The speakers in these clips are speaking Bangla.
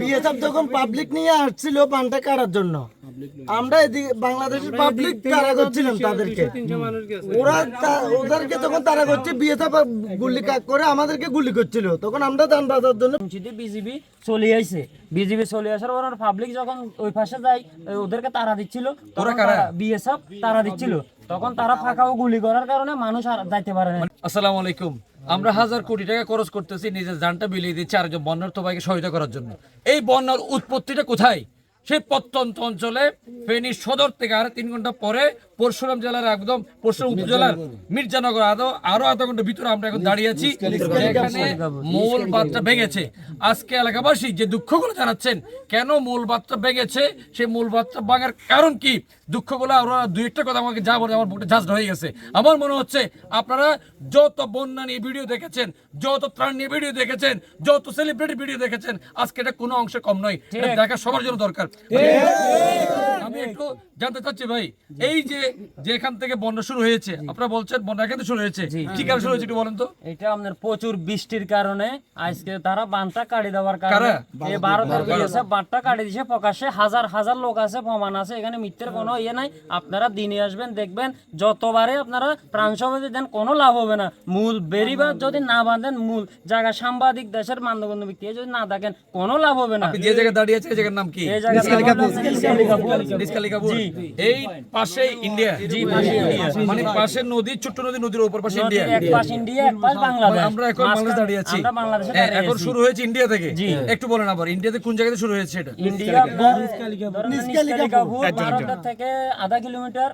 বিএসএফ যখন পাবলিক নিয়ে আসছিল পানটা কাটার জন্য। আমরা এদিকে বাংলাদেশের পাবলিক তারা করছিলাম তাদেরকে। ওরা ওদেরকে যখন তারা করছে বিএসএফ গুলি কাক করে আমাদেরকে গুলি করছিল। তখন আমরা দান বাজার জন্য বিজিবি চলে আইছে। বিজিবি চলে আসার পর পাবলিক যখন ওই পাশে যায় ওদেরকে তারা দিচ্ছিল। তখন বিএসএফ তারা দিচ্ছিল। তখন তারা ফাঁকা ও গুলি করার কারণে মানুষ আর যাইতে পারে না। আসসালামু আলাইকুম। আমরা হাজার কোটি টাকা খরচ করতেছি, নিজের জানটা বিলিয়ে দিচ্ছি আরেকজন বন্যার্থ ভাইকে সহায়তা করার জন্য। এই বন্যার উৎপত্তিটা কোথায়? সেই প্রত্যন্ত অঞ্চলে ফেনী সদর থেকে আর তিন ঘণ্টা পরে পরশুরাম জেলার একদম পরশুরাম উপজেলার মির্জানগর আরও আরও আধা ঘণ্টা ভিতরে আমরা এখন দাঁড়িয়ে আছি যেখানে মূল বাঁধটা ভেঙেছে। আজকে এলাকাবাসী যে দুঃখগুলো জানাচ্ছেন কেন মূল বাঁধটা ভেঙেছে? সেই মূল বাঁধটা ভাঙার কারণ কি? দুঃখগুলো আরও দুই একটা কথা আমাকে যা বলে আমার বুকটা ঝাঁজ হয়ে গেছে। আমার মনে হচ্ছে আপনারা যত বন্যা নিয়ে ভিডিও দেখেছেন যত ত্রাণ নিয়ে ভিডিও দেখেছেন যত সেলিব্রিটি ভিডিও দেখেছেন আজকে এটা কোনো অংশে কম নয়। এটা দেখা সবার জন্য দরকার। আমি একটু জানতে চাচ্ছি ভাই এই যে যেখান থেকে বন্যা শুরু হয়েছে আপনারা বলছেন বন্যা থেকে শুরু হয়েছে। কি কারণে শুরু হয়েছে একটু বলেন তো। এটা আপনার প্রচুর বৃষ্টির কারণে আজকে তারা বানটা কাটি দেওয়ার কারণে। এই ভারতের বিএসএফ বানটা কাটি দিয়েছে প্রকাশ্যে হাজার হাজার লোক আছে প্রমাণ আছে এখানে মিথ্যের কোনো ইয়ে নাই। আপনারা দিনে আসবেন দেখবেন যতবারে আপনারা প্রাণ সমাজে দেন কোনো লাভ হবে না। মূল বেরিবাদ যদি না বাঁধেন মূল জায়গা সাংবাদিক দেশের মান্যগণ্য ব্যক্তি যদি না দেখেন কোনো লাভ হবে না। যে জায়গায় দাঁড়িয়ে আছে এই জায়গার নাম কি? এই এই পাশে ইন্ডিয়া। জি মানে পাশে নদী ছোট্ট নদী নদীর উপর পাশে ইন্ডিয়া। এক পাশে ইন্ডিয়া এক পাশে বাংলাদেশ। আমরা এখন বাংলাদেশ দাঁড়িয়ে আছি। আমরা বাংলাদেশে দাঁড়িয়ে আছি। এখন শুরু হয়েছে ইন্ডিয়া থেকে। একটু বলেন আবার ইন্ডিয়াতে কোন জায়গাতে শুরু হয়েছে এটা ইন্ডিয়া নিস্কালিকাপুর ভারতের থেকে আধা কিলোমিটার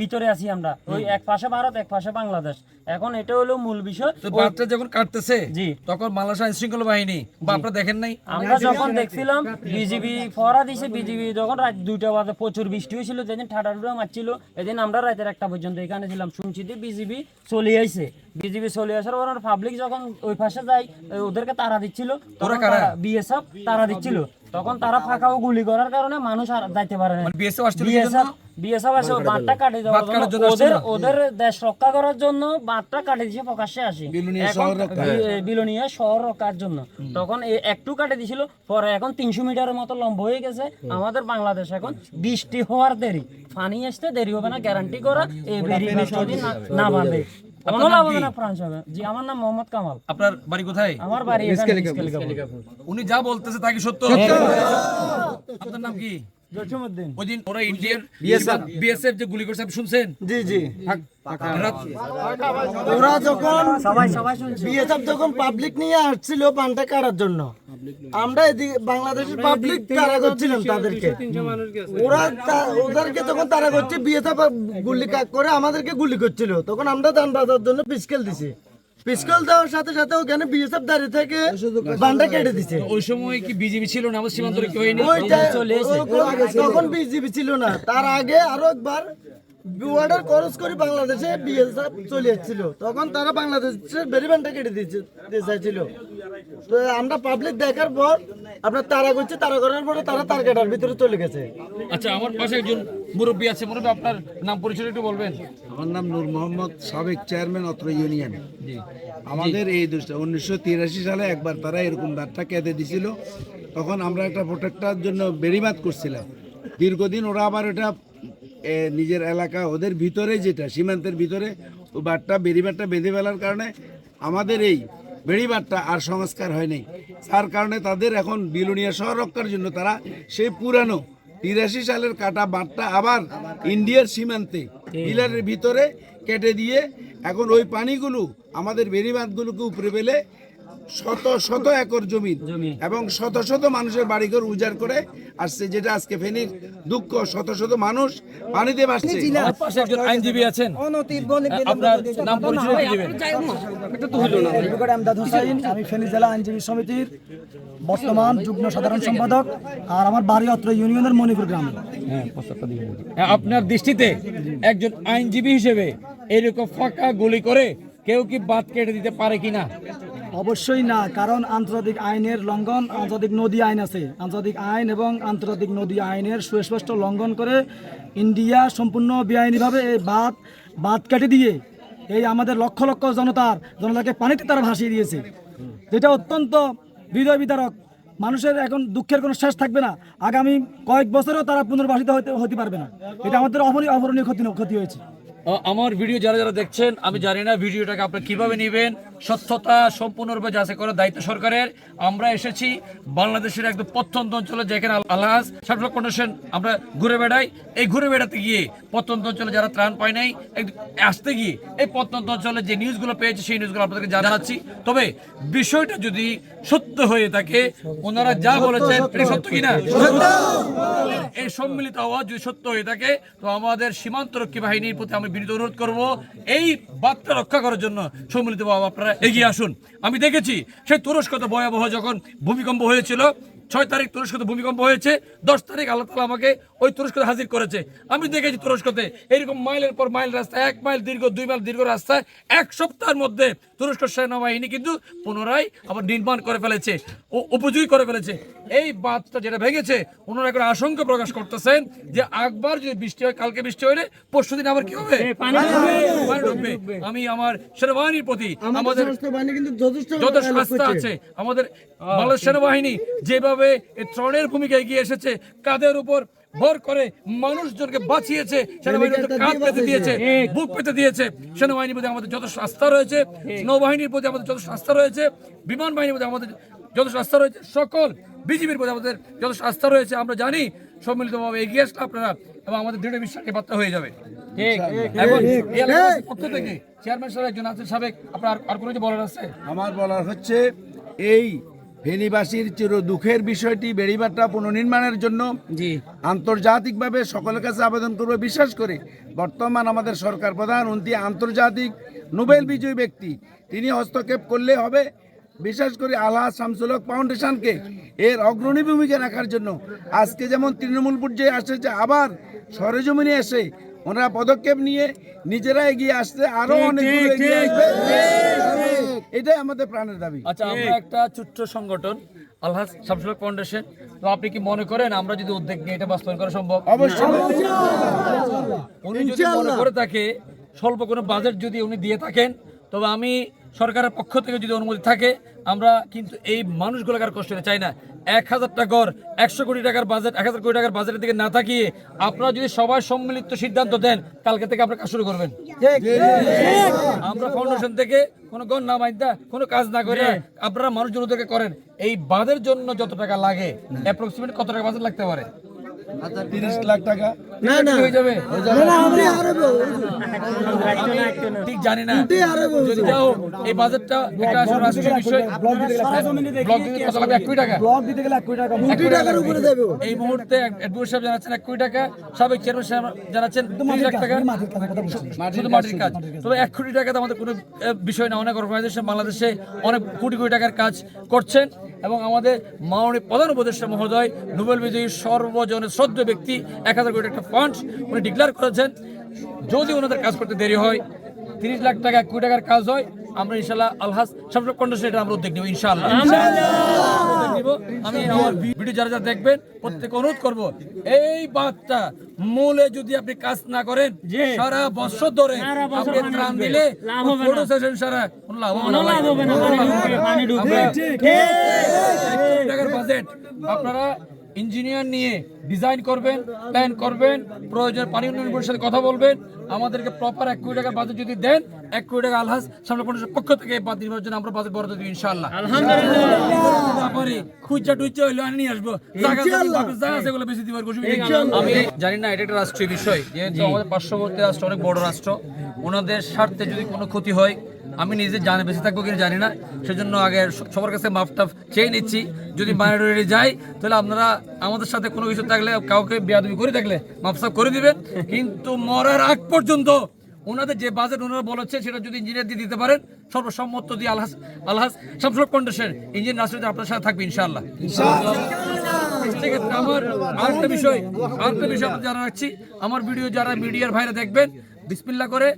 ভিতরে আছি আমরা। ওই এক পাশে ভারত এক পাশে বাংলাদেশ। এখন এটা হলো মূল বিষয়। তো বাচ্চা যখন কাটতেছে জি। তখন বাংলাদেশ আইন শৃঙ্খলা বাহিনী বা আপনারা দেখেন নাই? আমরা যখন দেখছিলাম বিজিবি ফরা দিছে বিজিবি যখন রাত দুইটা বাজে প্রচুর বৃষ্টি হয়েছিল যেদিন ঠাডা টুডা মারছিল এদিন আমরা রাতের একটা পর্যন্ত এখানে ছিলাম। শুনছি যে বিজিবি চলে আইছে। বিজিবি চলে আসার পর পাবলিক যখন ওই পাশে যায় ওদেরকে তারা দিচ্ছিল বিএসএফ তারা দিচ্ছিল। তখন তারা ফাঁকা ও গুলি করার কারণে মানুষ আর যাইতে পারে না। মানে বিএসএফ আসছিল কি বিএসএফ আছে বাঁধটা কাটে দেওয়ার জন্য। জন্য ওদের ওদের দেশ রক্ষা করার জন্য বাঁধটা কাটে দিয়েছে প্রকাশ্যে আসি। বিলোনিয়া শহর রক্ষার জন্য। তখন একটু কাটে দিছিল পরে এখন তিনশো মিটারের মতো লম্ব হয়ে গেছে। আমাদের বাংলাদেশ এখন বৃষ্টি হওয়ার দেরি। পানি আসতে দেরি হবে না গ্যারান্টি করা এই বেরি যদি না- বাঁধে। কোনো লাভ হবে না ফ্রান্স হবে জি আমার নাম মোহাম্মদ কামাল। আপনার বাড়ি কোথায়? আমার বাড়ি উনি যা বলতেছে তা কি সত্য। আপনার নাম কি? জসীমউদ্দিন। ওরা ইন্ডিয়ার বিএসএফ যে গুলি করছে আপনি শুনছেন? জি জি। ওরা যখন সবাই সবাই শুনছে। বিএসএফ যখন পাবলিক নিয়ে আসছিল পানটা কাটার জন্য আমরা এদিকে বাংলাদেশের পাবলিক তারা করছিলাম তাদেরকে। ওরা ওদেরকে যখন তারা করছে বিএসএফ গুলি করে আমাদেরকে গুলি করছিল। তখন আমরা দান বাজার জন্য পিস্কেল দিছি পিস্কেল দেওয়ার সাথে সাথে ওখানে বিএসএফ দাঁড়িয়ে থেকে বান্ডা কেটে দিছে। ওই সময় কি বিজেপি ছিল না? সীমান্তরে সীমান্ত কি হয়নি তখন বিজেপি ছিল না। তার আগে আরও একবার বর্ডার ক্রস করে বাংলাদেশে বিএসএফ চলে যাচ্ছিল তখন তারা বাংলাদেশের বেরিবানটা কেটে দিতে চাইছিল তো আমরা পাবলিক দেখার পর আপনার তারা করছে তারা করার পরে তারা তার কাটার ভিতরে চলে গেছে। আচ্ছা আমার পাশে একজন মুরব্বী আছে মুরব্বী আপনার নাম পরিচয় একটু বলবেন। আমার নাম নূর মোহাম্মদ সাবেক চেয়ারম্যান অত্র ইউনিয়ন আমাদের এই দুষ্টা উনিশশো তিরাশি সালে একবার তারা এরকম দাঁতটা কেঁদে দিছিল। তখন আমরা একটা প্রোটেক্টার জন্য বেরিমাত করছিলাম। দীর্ঘদিন ওরা আবার এটা নিজের এলাকা, ওদের ভিতরে যেটা, সীমান্তের ভিতরে, ও বাটটা বেরিবারটা বেঁধে ফেলার কারণে আমাদের এই বেড়িবারটা আর সংস্কার হয়নি তার কারণে তাদের এখন বিলুনিয়া শহর রক্ষার জন্য তারা সেই পুরানো তিরাশি সালের কাটা বাঁধটা আবার ইন্ডিয়ার সীমান্তে পিলারের ভিতরে কেটে দিয়ে এখন ওই পানিগুলো, আমাদের বেড়িবাঁধগুলোকে উপরে ফেলে শত শত একর জমি। এবং শত শত মানুষের বাড়িঘর উজাড় করে আসছে যেটা আজকে ফেনীর দুঃখ। শত শত মানুষ পানিতে ভাসছে। আমার পাশে একজন আইনজীবী আছেন। আপনার নাম পরিচয় আমি ফেনী জেলা আইনজীবী সমিতির বর্তমান যুগ্ম সাধারণ সম্পাদক আর আমার বাড়ি অত্র ইউনিয়নের মণিপুর গ্রামে। হ্যাঁ, আপনার দৃষ্টিতে একজন আইনজীবী হিসেবে এরকম ফাঁকা গুলি করে কেউ কি বাদ কেটে দিতে পারে কিনা? অবশ্যই না, কারণ আন্তর্জাতিক আইনের লঙ্ঘন আন্তর্জাতিক নদী আইন আছে। আন্তর্জাতিক আইন এবং আন্তর্জাতিক নদী আইনের সুস্পষ্ট লঙ্ঘন করে ইন্ডিয়া সম্পূর্ণ বেআইনিভাবে এই বাঁধ বাঁধ কেটে দিয়ে এই আমাদের লক্ষ লক্ষ জনতার, জনতাকে পানিতে তারা ভাসিয়ে দিয়েছে। যেটা অত্যন্ত হৃদয় বিতারক মানুষের এখন দুঃখের কোনো শেষ থাকবে না। আগামী কয়েক বছরও তারা পুনর্বাসিত হতে হতে পারবে না। এটা আমাদের অপরি অপরণীয় ক্ষতি ক্ষতি হয়েছে। আমার ভিডিও যারা যারা দেখছেন, আমি জানি না ভিডিওটাকে আপনারা কীভাবে নেবেন। সত্যতা সম্পূর্ণরূপে যাচাই করার দায়িত্ব সরকারের। আমরা এসেছি বাংলাদেশের একদম প্রত্যন্ত অঞ্চলে যেখানে আল- আলহাজ সার্ভে কন্ডিশন আমরা ঘুরে বেড়াই। এই ঘুরে বেড়াতে গিয়ে প্রত্যন্ত অঞ্চলে যারা ত্রাণ পায় নাই আসতে গিয়ে এই প্রত্যন্ত অঞ্চলে যে নিউজগুলো পেয়েছে সেই নিউজগুলো আপনাদেরকে জানাচ্ছি। তবে বিষয়টা যদি সত্য হয়ে থাকে ওনারা যা বলেছেন এটা সত্য কিনা? এই সম্মিলিত আওয়াজ যদি সত্য হয়ে থাকে তো আমাদের সীমান্তরক্ষী বাহিনীর প্রতি আমি বিনীত অনুরোধ করব এই বার্তা রক্ষা করার জন্য সম্মিলিত ভাবে আপনারা এগিয়ে আসুন। আমি দেখেছি সেই তুরস্কত ভয়াবহ যখন ভূমিকম্প হয়েছিল, ছয় তারিখ তুরস্কতে ভূমিকম্প হয়েছে, দশ তারিখ আল্লাহ তালা আমাকে ওই তুরস্কতে হাজির করেছে। আমি দেখেছি তুরস্কতে এরকম মাইলের পর মাইল রাস্তা, এক মাইল দীর্ঘ, দুই মাইল দীর্ঘ রাস্তায় এক সপ্তাহের মধ্যে তুরস্ক সেনাবাহিনী কিন্তু পুনরায় আবার নির্মাণ করে ফেলেছে ও উপযোগী করে ফেলেছে। এই বাঁধটা যেটা ভেঙেছে ওনারা এখন আশঙ্কা প্রকাশ করতেছেন যে একবার যদি বৃষ্টি হয় কালকে বৃষ্টি হলে পরশু দিন আবার কি হবে? আমি আমার সেনাবাহিনীর প্রতি আমাদের যথেষ্ট আস্থা আছে। আমাদের বাংলাদেশ সেনাবাহিনী যেভাবে ত্রণের ভূমিকা এগিয়ে এসেছে কাদের উপর ভর করে মানুষজনকে বাঁচিয়েছে সেনাবাহিনী ওদের কাঁধ পেতে দিয়েছে বুক পেতে দিয়েছে। সেনাবাহিনীর প্রতি আমাদের যথেষ্ট আস্থা রয়েছে নৌবাহিনীর প্রতি আমাদের যথেষ্ট আস্থা রয়েছে বিমান বাহিনীর প্রতি আমাদের যথেষ্ট আস্থা রয়েছে। সকল বিজিবির প্রতি আমাদের যথেষ্ট আস্থা রয়েছে আমরা জানি সম্মিলিতভাবে এগিয়ে আসলে আপনারা এবং আমাদের দৃঢ় বিশ্বাসকে বার্তা হয়ে যাবে। ঠিক এখন এই এলাকার পক্ষ থেকে চেয়ারম্যান সাহেব একজন আছেন সাবেক আপনার আর- কোনো বলার আছে? আমার বলার হচ্ছে এই ফেনীবাসীর চির দুঃখের বিষয়টি বেড়িবারটা পুনর্নির্মাণের জন্য জি। আন্তর্জাতিকভাবে সকলের কাছে আবেদন করবে বিশ্বাস করে। বর্তমান আমাদের সরকার প্রধান উনি আন্তর্জাতিক নোবেল বিজয়ী ব্যক্তি। তিনি হস্তক্ষেপ করলে হবে বিশেষ করে আল্লাহ শামসুল হক ফাউন্ডেশনকে এর অগ্রণী ভূমিকা রাখার জন্য আজকে যেমন তৃণমূল পর্যায়ে আসছে আবার সরেজমিনে এসে ওনারা পদক্ষেপ নিয়ে নিজেরা এগিয়ে আসতে আরও অনেক এটাই আমাদের প্রাণের দাবি। আচ্ছা আমরা একটা ছোট্ট সংগঠন আলহাজ শামসুল ফাউন্ডেশন। তো আপনি কি মনে করেন আমরা যদি উদ্যোগ নিয়ে এটা বাস্তবায়ন করা সম্ভব? অবশ্যই। উনি যদি মনে করে থাকে স্বল্প কোনো বাজেট যদি উনি দিয়ে থাকেন তবে আমি সরকারের পক্ষ থেকে যদি অনুমতি থাকে আমরা কিন্তু এই মানুষগুলোকে আর কষ্ট চাই না। এক হাজার টাকার একশো কোটি টাকার বাজেট এক হাজার কোটি টাকার বাজেটের দিকে না তাকিয়ে আপনারা যদি সবাই সম্মিলিত সিদ্ধান্ত দেন কালকে থেকে আপনারা কাজ শুরু করবেন। আমরা ফাউন্ডেশন থেকে কোনো গণ না মাইন্দা কোনো কাজ না করে আপনারা মানুষজনদেরকে করেন। এই বাঁধের জন্য যত টাকা লাগে অ্যাপ্রক্সিমেট কত টাকা বাজেট লাগতে পারে? তিরিশ লাখ টাকা। না না। হয়ে যাবে। না, না, আমি আরও বলব। আমি ঠিক জানি না। উঠে আরও বলব। যদি যাও এই বাজেটটা একটা আসলে বিষয়। ব্লক দিতে গেলে ব্লক দিতে কত লাগবে এক কোটি টাকা। ব্লক দিতে গেলে এক কোটি টাকা। কম। কোটি টাকার উপরে দেবে। এই মুহূর্তে অ্যাডভোকেট সাহেব জানাচ্ছেন এক কোটি টাকা। সাবেক চেয়ারম্যান সাহেব জানাচ্ছেন তিরিশ লাখ টাকা। শুধু মাটির কাজ তবে এক কোটি টাকা তো আমাদের কোনো বিষয় না। অনেক অর্গানাইজেশন বাংলাদেশে অনেক কোটি কোটি টাকার কাজ করছেন। এবং আমাদের মাননীয় প্রধান উপদেষ্টা মহোদয়, নোবেল বিজয়ী সর্বজনের শ্রদ্ধ ব্যক্তি, এক হাজার কোটি একটা ফান্ড উনি ডিক্লেয়ার করেছেন। যদি ওনাদের কাজ করতে দেরি হয় তিরিশ লাখ টাকা কোটি টাকার কাজ হয় আমরা ইনশাল্লাহ আলহাজ সবসময় কন্ডিশন এটা আমরা উদ্যোগ নেব ইনশাল্লাহ। আমি আমার ভিডিও যারা যারা দেখবেন প্রত্যেকে অনুরোধ করব এই বাদটা মূলে যদি আপনি কাজ না করেন সারা বছর ধরে আপনি ত্রাণ দিলে। ফটো সেশন সারা লাভ হবে না টাকার বাজেট আপনারা ইঞ্জিনিয়ার নিয়ে ডিজাইন করবেন প্ল্যান করবেন প্রয়োজন পানি উন্নয়ন সাথে কথা বলবেন আমাদেরকে প্রপার এক কোটি টাকার বাজেট যদি দেন এক কোটি টাকা আলহাজ সামনে ফাউন্ডেশনের পক্ষ থেকে বাদ নির্বাচন জন্য আমরা বাজেট বরাদ্দ দিব ইনশাআল্লাহ। তারপরে খুঁজা টুইচা হইল আনি নিয়ে আসব। জায়গা এগুলো বেশি দিবার আমি জানি না এটা একটা রাষ্ট্রীয় বিষয়। যেহেতু আমাদের পার্শ্ববর্তী রাষ্ট্র অনেক বড় রাষ্ট্র ওনাদের স্বার্থে যদি কোনো ক্ষতি হয় আমি নিজে জানে বেঁচে থাকব কিনা জানি না। সেজন্য আগে সবার কাছে মাফ টাফ চেয়ে নিচ্ছি। যদি মাইনরিটি যাই তাহলে আপনারা আমাদের সাথে কোনো কিছু থাকলে, কাউকে বিয়াদবি করে থাকলে মাফ সাফ করে দিবেন। কিন্তু মরার আগ পর্যন্ত ওনাদের যে বাজেট ওনারা বলেছে, সেটা যদি ইঞ্জিনিয়ার দিয়ে দিতে পারেন, সর্বসম্মত দিয়ে আলহাস আলহাস শামসুল কন্ডিশন ইঞ্জিনিয়ার রাষ্ট্রপতি আপনার সাথে থাকবে ইনশাআল্লাহ। আমার আরেকটা বিষয় আরেকটা বিষয় জানা রাখছি আমার ভিডিও যারা মিডিয়ার ভাইরা দেখবেন বিসমিল্লা করে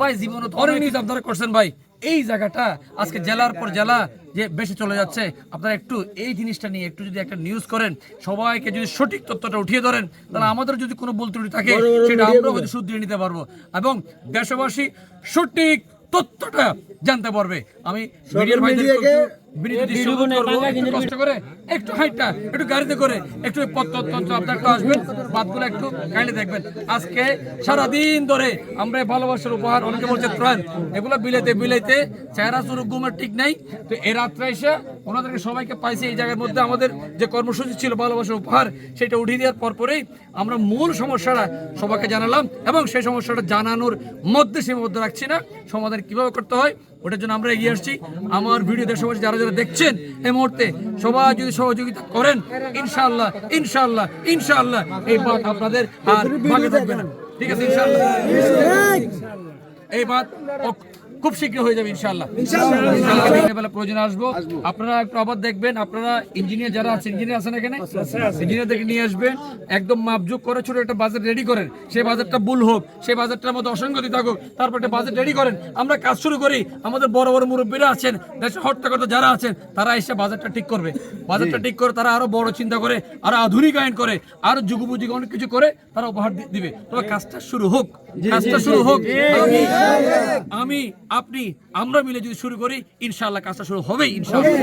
ভাই জীবনে অনেক নিউজ আপনারা করছেন ভাই। এই জায়গাটা আজকে জেলার পর জেলা যে বেশি চলে যাচ্ছে আপনারা একটু এই জিনিসটা নিয়ে একটু যদি একটা নিউজ করেন সবাইকে যদি সঠিক তথ্যটা উঠিয়ে ধরেন তাহলে আমাদের যদি কোনো ভুল ত্রুটি থাকে সেটা আমরা হয়তো শুধরিয়ে নিতে পারব এবং দেশবাসী সঠিক তথ্যটা জানতে পারবে। আমি মিডিয়ার ভাইদের মিডিয়াকে বিনীত দৃশ্য বিরুবনে করব, টাঙ্গা একটু কিন্তু কষ্ট করে একটু হাইটটা একটু গাড়িতে করে একটু পত্ততন্ত্র আপনার আসবেন বাদগুলো একটু কাইন্ডলি দেখবেন। আজকে সারাদিন ধরে আমরা ভালোবাসার উপহার অনেকে বলছে ত্রাণ এগুলো বিলাইতে বিলাইতে চেহারা শুরু ঘুমের ঠিক নাই। তো রাত্রে এসে ওনাদেরকে সবাইকে পাইছি এই জায়গার মধ্যে আমাদের যে কর্মসূচি ছিল ভালোবাসার উপহার সেটা উঠিয়ে দেওয়ার পর পরেই আমরা মূল সমস্যাটা সবাইকে জানালাম এবং সেই সমস্যাটা জানানোর মধ্যে সীমাবদ্ধ রাখছি না। সমাধান কীভাবে করতে হয় ওটার জন্য আমরা এগিয়ে আসছি। আমার ভিডিও দেশবাসী যারা যারা দেখছেন এই মুহূর্তে, সবাই যদি সহযোগিতা করেন ইনশাল্লাহ ইনশাআল্লাহ ইনশাল্লাহ এই বাদ আপনাদের আর থাকবে না। ঠিক আছে ইনশাল্লাহ এই ও- খুব শীঘ্র হয়ে যাবে বেলা প্রয়োজন আসব। আপনারা একটু আবার দেখবেন আপনারা ইঞ্জিনিয়ার যারা আছেন ইঞ্জিনিয়ার আছেন এখানে? ইঞ্জিনিয়ার থেকে নিয়ে আসবেন একদম মাপজুক করে ছোট একটা বাজেট রেডি করেন। সেই বাজেটটা ভুল হোক সেই বাজেটটার মধ্যে অসঙ্গতি থাকুক তারপর একটা বাজেট রেডি করেন। আমরা কাজ শুরু করি আমাদের বড় বড় মুরব্বীরা আছেন দেশের হট্টাকর্তা যারা আছেন তারা এসে বাজেটটা ঠিক করবে। বাজেটটা ঠিক করে তারা আরও বড় চিন্তা করে আরও আধুনিক আইন করে আরও যুগোপযোগী অনেক কিছু করে তারা উপহার দিবে। তবে কাজটা শুরু হোক কাজটা শুরু হোক। আমি আপনি আমরা মিলে যদি শুরু করি ইনশাআল্লাহ কাজটা শুরু হবে ইনশাআল্লাহ।